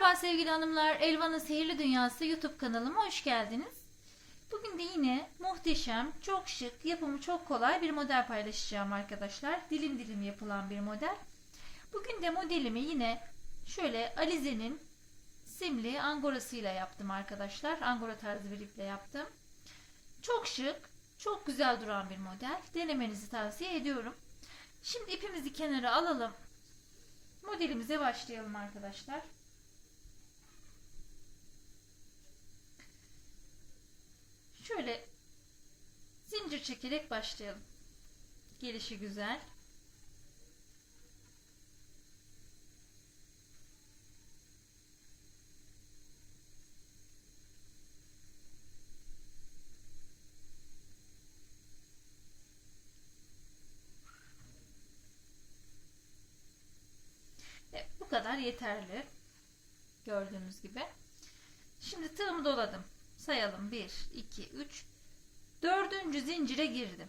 Merhaba sevgili hanımlar, Elvan'ın Sihirli Dünyası YouTube kanalıma hoş geldiniz. Bugün de yine muhteşem, çok şık, yapımı çok kolay bir model paylaşacağım arkadaşlar. Dilim dilim yapılan bir model. Bugün de modelimi yine şöyle Alize'nin simli angorasıyla yaptım arkadaşlar. Angora tarzı bir iple yaptım. Çok şık, çok güzel duran bir model. Denemenizi tavsiye ediyorum. Şimdi ipimizi kenara alalım. Modelimize başlayalım arkadaşlar. Şöyle zincir çekerek başlayalım. Gelişi güzel. Kadar yeterli. Gördüğünüz gibi. Şimdi tığımı doladım. Sayalım. 1, 2, 3. Dördüncü zincire girdim.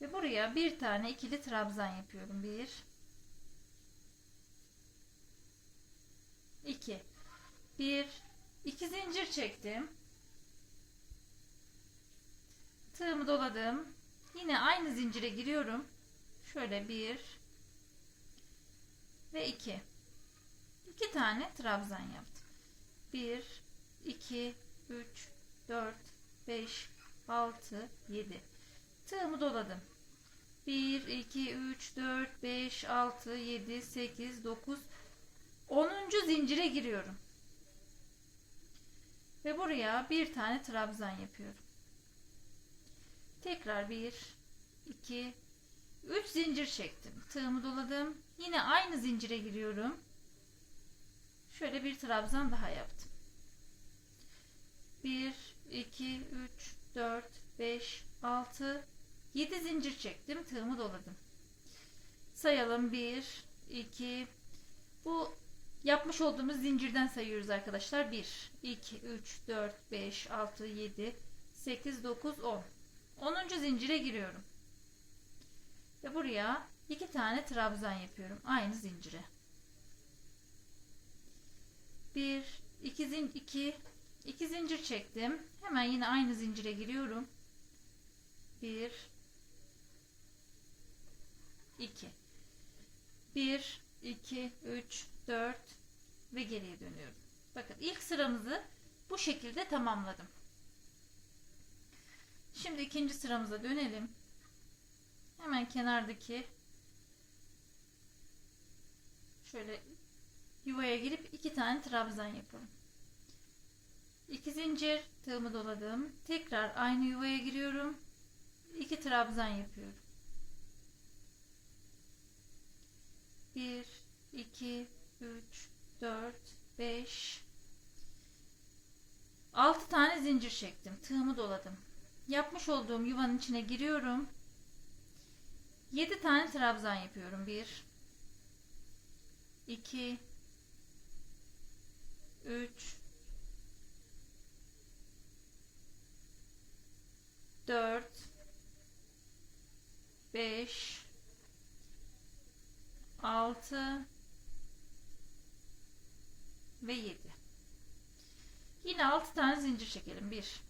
Ve buraya bir tane ikili trabzan yapıyorum. 1 2 1 2 zincir çektim. Tığımı doladım. Yine aynı zincire giriyorum. Şöyle 1 ve 2. 2 tane trabzan yaptım. 1 2 3 4 5 6 7 tığımı doladım. 1 2 3 4 5 6 7 8 9 10. zincire giriyorum. Ve buraya bir tane trabzan yapıyorum. Tekrar 1 2 3 zincir çektim. Tığımı doladım. Yine aynı zincire giriyorum. Şöyle bir trabzan daha yaptım 1 2 3 4 5 6 7 zincir çektim tığımı doladım. Sayalım. 1 2 bu yapmış olduğumuz zincirden sayıyoruz arkadaşlar. 1 2 3 4 5 6 7 8 9 10 10. zincire giriyorum. Ve buraya iki tane trabzan yapıyorum. Aynı zincire. 1 2 zincir 2 2 zincir çektim. Hemen yine aynı zincire giriyorum. 1 2 1 2 3 4 ve geriye dönüyorum. Bakın ilk sıramızı bu şekilde tamamladım. Şimdi ikinci sıramıza dönelim. Hemen kenardaki şöyle yuvaya girip iki tane trabzan yapalım. 2 zincir tığımı doladım. Tekrar aynı yuvaya giriyorum. 2 trabzan yapıyorum. 1 2 3 4 5 6 tane zincir çektim. Tığımı doladım. Yapmış olduğum yuvanın içine giriyorum. 7 tane trabzan yapıyorum. 1 2 3 4 5 6 ve 7 yine 6 tane zincir çekelim. 1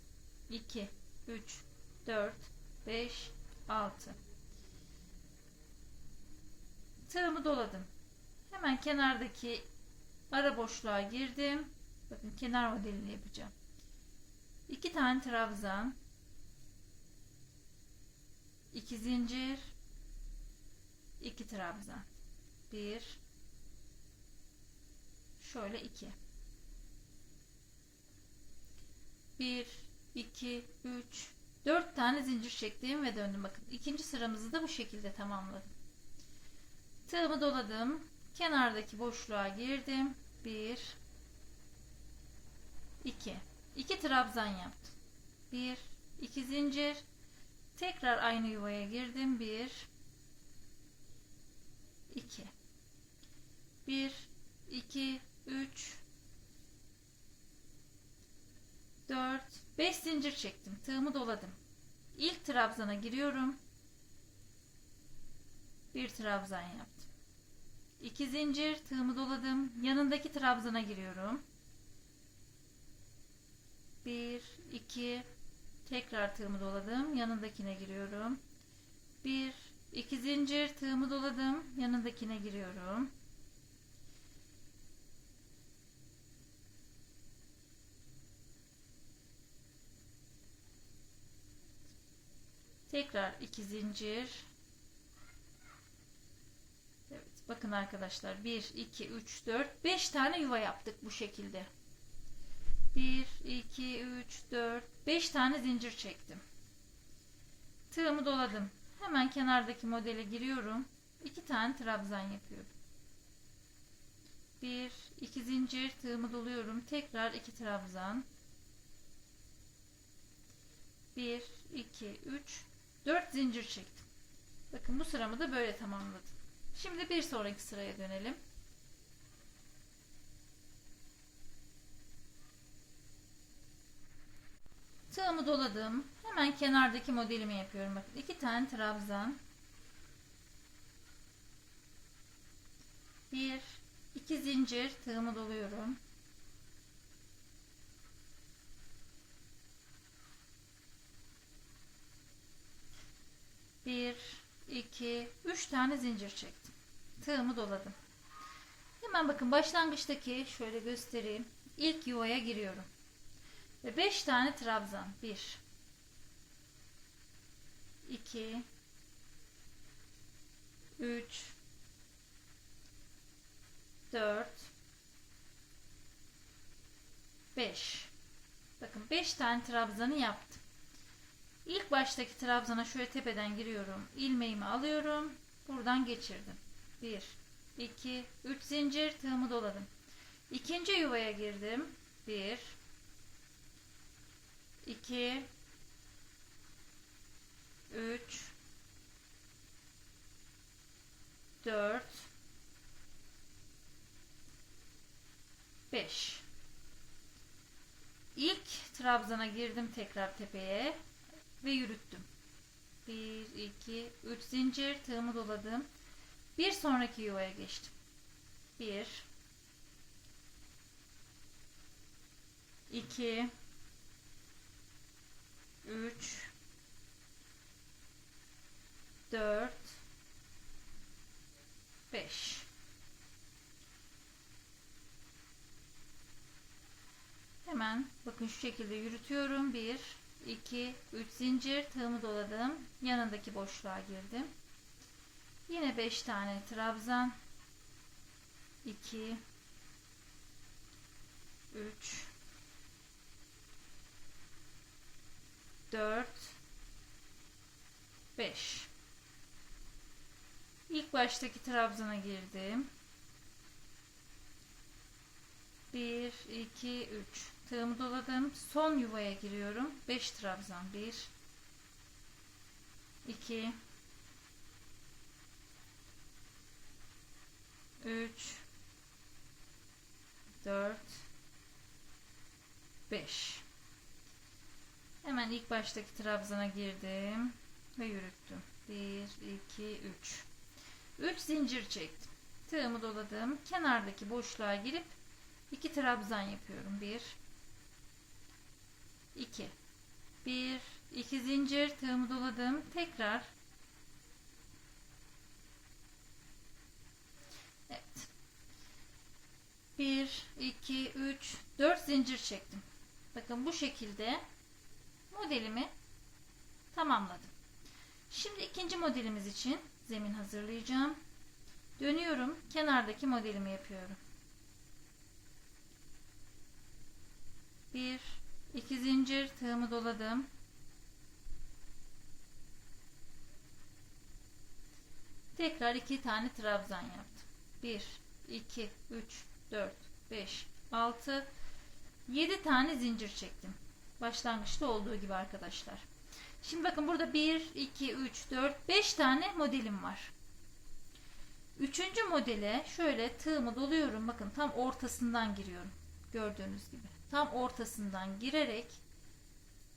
2 3 4 5 6 tığımı doladım. Hemen kenardaki ara boşluğa girdim. Bakın kenar modelini yapacağım. 2 tane trabzan 2 zincir 2 trabzan. 1 şöyle 2 1 2 3 4 tane zincir çektim ve döndüm. Bakın ikinci sıramızı da bu şekilde tamamladım. Tığımı doladım kenardaki boşluğa girdim. 1 2 2 trabzan yaptım. 1 2 zincir Tekrar aynı yuvaya girdim. 1 2 1 2 3 4 5 zincir çektim. Tığımı doladım. İlk trabzana giriyorum. Bir trabzan yaptım. iki zincir tığımı doladım. Yanındaki trabzana giriyorum. Bir, iki, tekrar tığımı doladım. Yanındakine giriyorum. Bir, iki zincir tığımı doladım. Yanındakine giriyorum. Tekrar iki zincir. Evet, bakın arkadaşlar 1 2 3 4 5 tane yuva yaptık bu şekilde. 1 2 3 4 5 tane zincir çektim. Tığımı doladım. Hemen kenardaki modele giriyorum. 2 tane trabzan yapıyorum. 1 2 zincir tığımı doluyorum. Tekrar 2 trabzan. 1 2 3 4 zincir çektim. Bakın bu sıramı da böyle tamamladım. Şimdi bir sonraki sıraya dönelim. Tığımı doladım. Hemen kenardaki modelimi yapıyorum. Bakın iki tane trabzan. Bir, iki zincir tığımı doluyorum. Bir, iki, üç tane zincir çektim. Tığımı doladım. Hemen bakın başlangıçtaki şöyle göstereyim. İlk yuvaya giriyorum. Ve 5 tane trabzan. 1 2 3 4 5 Bakın 5 tane trabzanı yaptım. İlk baştaki trabzana şöyle tepeden giriyorum. ilmeğimi alıyorum. Buradan geçirdim. 1 2 3 zincir tığımı doladım. İkinci yuvaya girdim. 1 2 3 4 5 İlk trabzana girdim tekrar tepeye ve yürüttüm. 1 2 3 zincir tığımı doladım. Bir sonraki yuvaya geçtim. 1 2 3 4 5 Hemen bakın şu şekilde yürütüyorum. 1 2 3 zincir. Tığımı doladım. Yanındaki boşluğa girdim. Yine 5 tane trabzan. 2 3 4 5 İlk baştaki trabzana girdim. 1 2 3 tığımı doladım. Son yuvaya giriyorum. 5 trabzan. 1 2 3 4 5 Hemen ilk baştaki trabzana girdim ve yürüttüm. 1 2 3 3 zincir çektim. Tığımı doladım. Kenardaki boşluğa girip 2 trabzan yapıyorum. 1 2 1 2 zincir tığımı doladım. Tekrar Evet. 1 2 3 4 zincir çektim. Bakın bu şekilde modelimi tamamladım. Şimdi ikinci modelimiz için zemin hazırlayacağım. Dönüyorum. Kenardaki modelimi yapıyorum. 1 2 zincir tığımı doladım. Tekrar iki tane trabzan yaptım. 1 2 3 4 5 6 7 tane zincir çektim. Başlangıçta olduğu gibi arkadaşlar. Şimdi bakın burada 1, 2, 3, 4, 5 tane modelim var. Üçüncü modele şöyle tığımı doluyorum. Bakın tam ortasından giriyorum. Gördüğünüz gibi. Tam ortasından girerek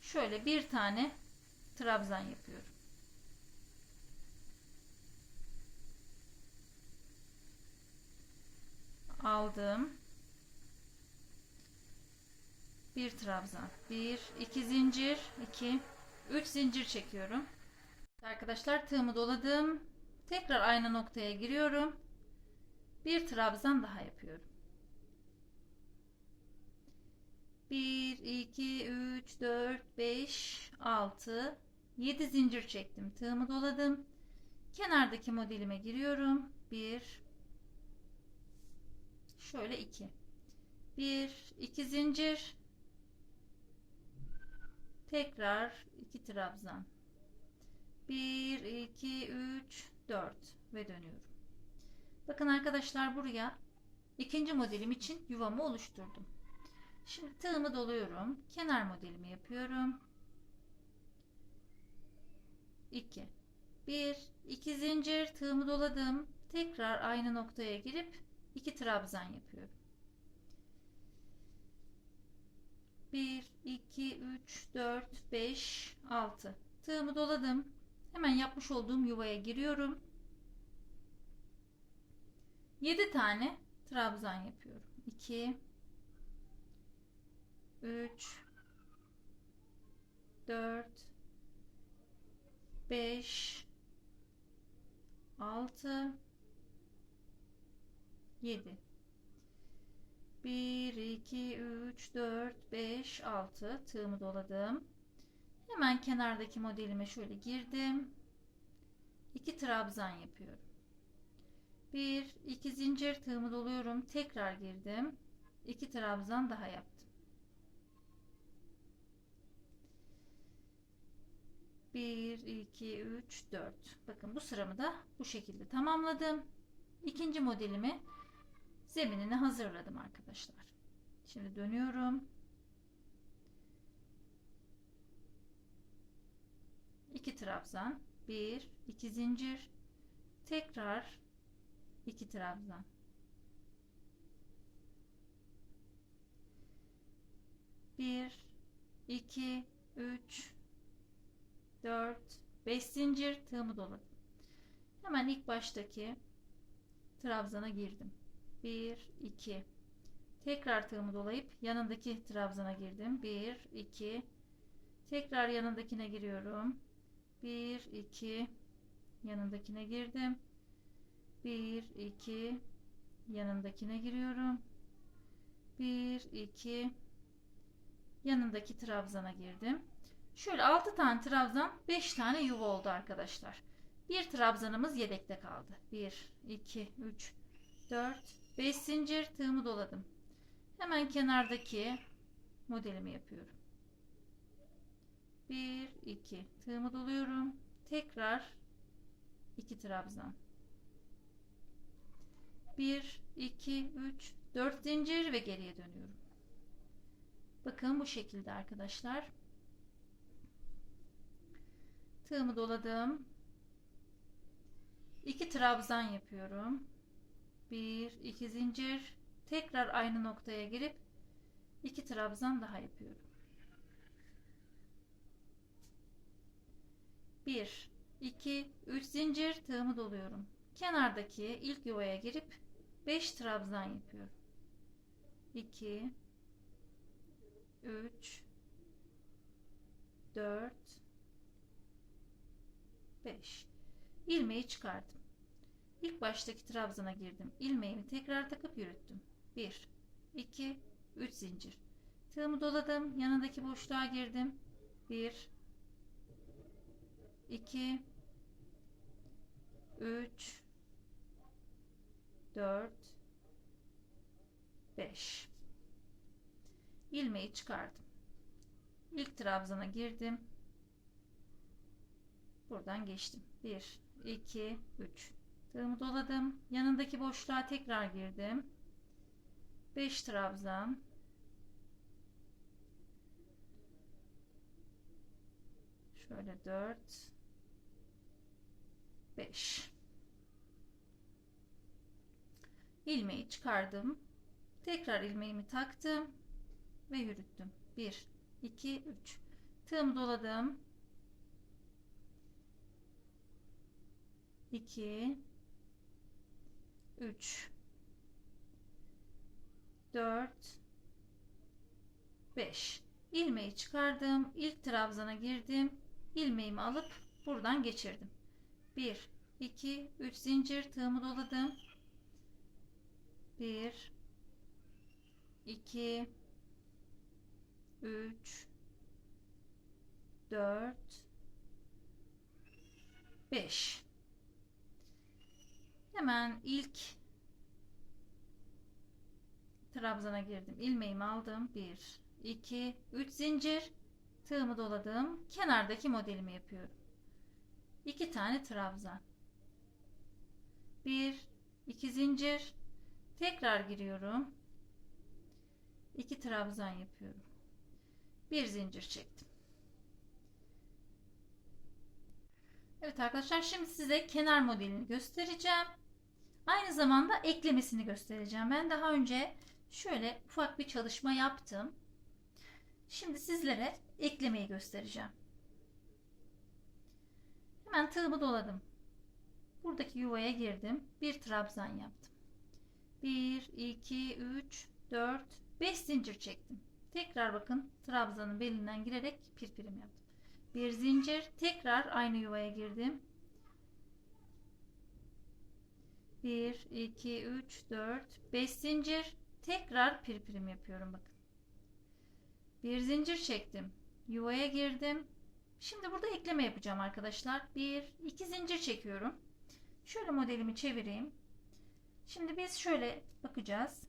şöyle bir tane trabzan yapıyorum. aldım. Bir trabzan. Bir, iki zincir, iki, üç zincir çekiyorum. Arkadaşlar tığımı doladım. Tekrar aynı noktaya giriyorum. Bir trabzan daha yapıyorum. 1, 2, 3, 4, 5, 6, 7 zincir çektim. Tığımı doladım. Kenardaki modelime giriyorum. 1, şöyle 2. 1, 2 zincir. Tekrar 2 trabzan. 1, 2, 3, 4 ve dönüyorum. Bakın arkadaşlar buraya ikinci modelim için yuvamı oluşturdum. Şimdi tığımı doluyorum. Kenar modelimi yapıyorum. 2 1 2 zincir tığımı doladım. Tekrar aynı noktaya girip 2 trabzan yapıyorum. 1 2 3 4 5 6 tığımı doladım. Hemen yapmış olduğum yuvaya giriyorum. 7 tane trabzan yapıyorum. 2 3 4 5 6 7 1 2 3 4 5 6 tığımı doladım. Hemen kenardaki modelime şöyle girdim. 2 trabzan yapıyorum. 1 2 zincir tığımı doluyorum. Tekrar girdim. 2 trabzan daha yaptım. 1 2 3 4 bakın bu sıramı da bu şekilde tamamladım ikinci modelimi zeminini hazırladım arkadaşlar. Şimdi dönüyorum. 2 trabzan 1 2 zincir. Tekrar 2 trabzan. Bir iki üç 4 5 zincir. Tığımı doladım. Hemen ilk baştaki trabzana girdim. 1 2 tekrar tığımı dolayıp yanındaki trabzana girdim. 1 2 tekrar yanındakine giriyorum. 1 2 yanındakine girdim. 1 2 yanındakine giriyorum. 1 2 yanındaki trabzana girdim. Şöyle 6 tane trabzan 5 tane yuva oldu arkadaşlar. Bir trabzanımız yedekte kaldı. 1, 2, 3, 4, 5 zincir tığımı doladım. Hemen kenardaki modelimi yapıyorum. 1, 2 tığımı doluyorum. Tekrar 2 trabzan. 1, 2, 3, 4 zincir ve geriye dönüyorum. Bakın bu şekilde arkadaşlar. Tığımı doladım. 2 trabzan yapıyorum. 1 2 zincir tekrar aynı noktaya girip 2 trabzan daha yapıyorum. 1 2 3 zincir tığımı doluyorum. Kenardaki ilk yuvaya girip 5 trabzan yapıyorum. 2 3 4 5 ilmeği çıkardım. Baştaki trabzana girdim. İlmeğimi tekrar takıp yürüttüm. 1 2 3 zincir. Tığımı doladım. Yanındaki boşluğa girdim. 1 2 3 4 5 ilmeği çıkardım. İlk trabzana girdim. Buradan geçtim. 1, 2, 3. Tığımı doladım. Yanındaki boşluğa tekrar girdim. 5 trabzan. Şöyle 4 5 ilmeği çıkardım. Tekrar ilmeğimi taktım ve yürüttüm. 1 2 3 tığımı doladım. 2 3 4 5 ilmeği çıkardım. İlk trabzana girdim. ilmeğimi alıp buradan geçirdim. 1 2 3 zincir tığımı doladım. 1 2 3 4 5 Hemen ilk trabzana girdim. ilmeğimi aldım. 1 2 3 zincir tığımı doladım. Kenardaki modelimi yapıyorum. 2 tane trabzan. 1 2 zincir tekrar giriyorum. 2 trabzan yapıyorum. Bir zincir çektim. Evet arkadaşlar şimdi size kenar modelini göstereceğim. Aynı zamanda eklemesini göstereceğim. Ben daha önce şöyle ufak bir çalışma yaptım. Şimdi sizlere eklemeyi göstereceğim. Hemen tığımı doladım. Buradaki yuvaya girdim. Bir trabzan yaptım. 1, 2, 3, 4, 5 zincir çektim. Tekrar bakın trabzanın belinden girerek pirpirim yaptım. Bir zincir tekrar aynı yuvaya girdim. 1 2 3 4 5 zincir tekrar pirpirim yapıyorum bakın. Bir zincir çektim. Yuvaya girdim. Şimdi burada ekleme yapacağım arkadaşlar. 1 2 zincir çekiyorum. Şöyle modelimi çevireyim. Şimdi biz şöyle bakacağız.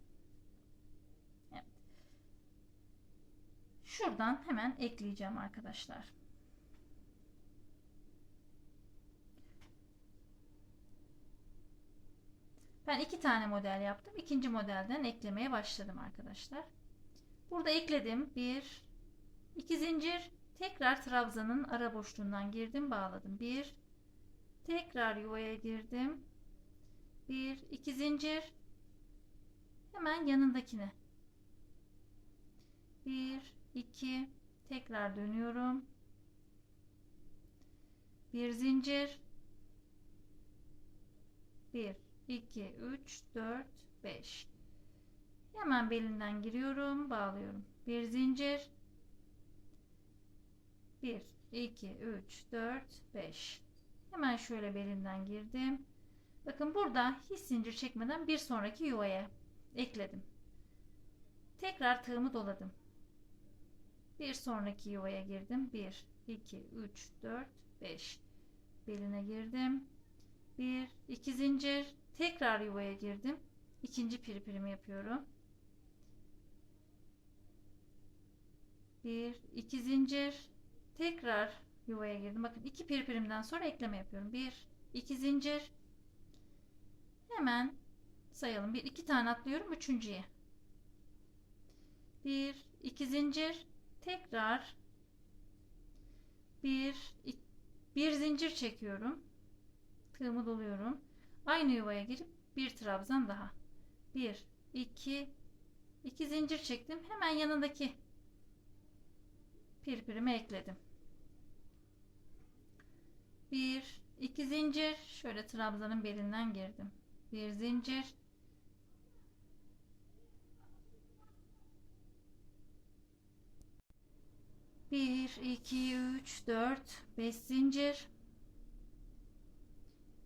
Şuradan hemen ekleyeceğim arkadaşlar. Ben iki tane model yaptım. İkinci modelden eklemeye başladım arkadaşlar. Burada ekledim. Bir, iki zincir. Tekrar trabzanın ara boşluğundan girdim, bağladım. Bir, tekrar yuvaya girdim. Bir, iki zincir. Hemen yanındakine. Bir, iki, tekrar dönüyorum. Bir zincir. Bir, 2, 3, 4, 5. Hemen belinden giriyorum, bağlıyorum. Bir zincir. 1, 2, 3, 4, 5. Hemen şöyle belinden girdim. Bakın burada hiç zincir çekmeden bir sonraki yuvaya ekledim. Tekrar tığımı doladım. Bir sonraki yuvaya girdim. 1, 2, 3, 4, 5. Beline girdim. 1, 2 zincir. Tekrar yuvaya girdim. İkinci pirpirimi yapıyorum. 1, 2 zincir. Tekrar yuvaya girdim. Bakın iki pirpirimden sonra ekleme yapıyorum. 1, 2 zincir. Hemen sayalım. 1, 2 tane atlıyorum. Üçüncüye. 1, 2 zincir. Tekrar 1, 1 zincir çekiyorum. Tığımı doluyorum. Aynı yuvaya girip bir trabzan daha. 1 2 2 zincir çektim. Hemen yanındaki pirpirimi ekledim. 1 2 zincir şöyle trabzanın belinden girdim. Bir zincir Bir, iki, üç, dört, beş zincir.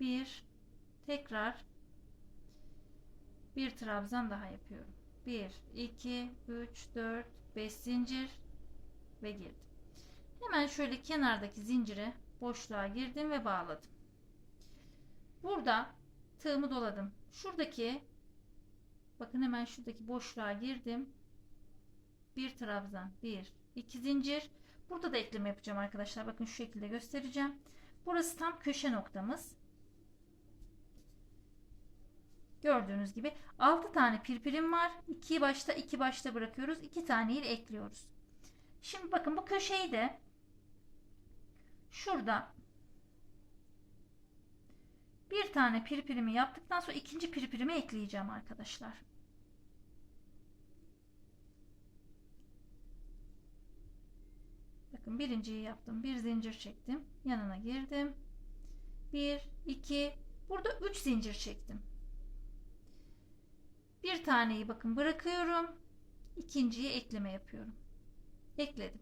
Bir, Tekrar bir trabzan daha yapıyorum. 1 2 3 4 5 zincir ve girdim. Hemen şöyle kenardaki zincire boşluğa girdim ve bağladım. Burada tığımı doladım. Şuradaki bakın hemen şuradaki boşluğa girdim. Bir trabzan, bir, iki zincir. Burada da ekleme yapacağım arkadaşlar. Bakın şu şekilde göstereceğim. Burası tam köşe noktamız. Gördüğünüz gibi 6 tane pirpirim var. 2 başta 2 başta bırakıyoruz. 2 taneyi ekliyoruz. Şimdi bakın bu köşeyi de şurada bir tane pirpirimi yaptıktan sonra ikinci pirpirimi ekleyeceğim arkadaşlar. Bakın birinciyi yaptım. Bir zincir çektim. Yanına girdim. 1, 2, burada 3 zincir çektim. Bir taneyi bakın bırakıyorum. İkinciyi ekleme yapıyorum. Ekledim.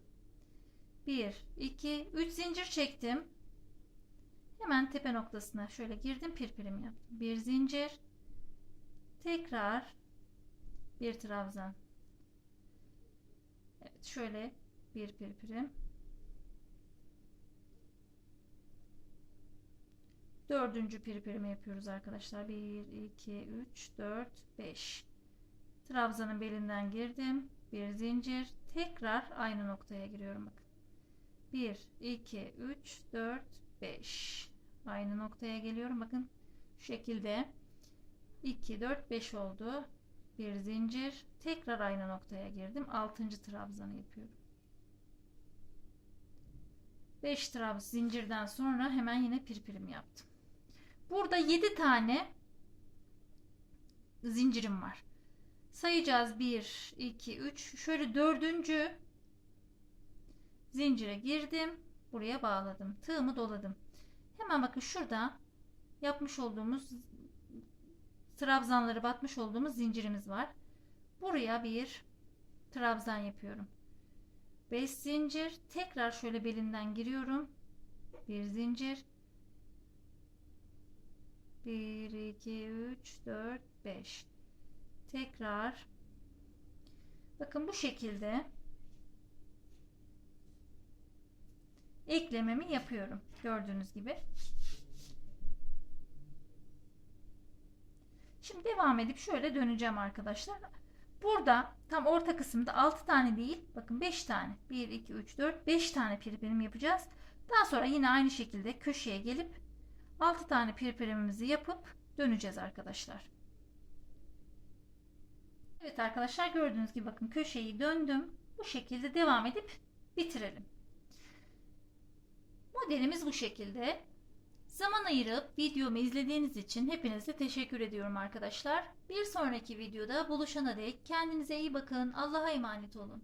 1, 2, 3 zincir çektim. Hemen tepe noktasına şöyle girdim pirpirim yaptım. Bir zincir. Tekrar bir trabzan. Evet şöyle bir pirpirim. Dördüncü pirpirimi yapıyoruz arkadaşlar. 1, 2, 3, 4, 5. Trabzanın belinden girdim. Bir zincir. Tekrar aynı noktaya giriyorum bakın. 1, 2, 3, 4, 5. Aynı noktaya geliyorum. Bakın şu şekilde 2, 4, 5 oldu. Bir zincir. Tekrar aynı noktaya girdim. 6. trabzanı yapıyorum. 5 trabzan zincirden sonra hemen yine pirpirim yaptım. Burada 7 tane zincirim var. Sayacağız 1, 2, 3. Şöyle dördüncü zincire girdim. Buraya bağladım. Tığımı doladım. Hemen bakın şurada yapmış olduğumuz trabzanları batmış olduğumuz zincirimiz var. Buraya bir trabzan yapıyorum. 5 zincir. Tekrar şöyle belinden giriyorum. Bir zincir. 1, 2, 3, 4, 5. Tekrar. Bakın bu şekilde eklememi yapıyorum. Gördüğünüz gibi. Şimdi devam edip şöyle döneceğim arkadaşlar. Burada tam orta kısımda 6 tane değil bakın 5 tane 1 2 3 4 5 tane pirpirim yapacağız. Daha sonra yine aynı şekilde köşeye gelip 6 tane pirpirimimizi yapıp döneceğiz arkadaşlar. Evet arkadaşlar gördüğünüz gibi bakın köşeyi döndüm. Bu şekilde devam edip bitirelim. Modelimiz bu şekilde. Zaman ayırıp videomu izlediğiniz için hepinize teşekkür ediyorum arkadaşlar. Bir sonraki videoda buluşana dek kendinize iyi bakın. Allah'a emanet olun.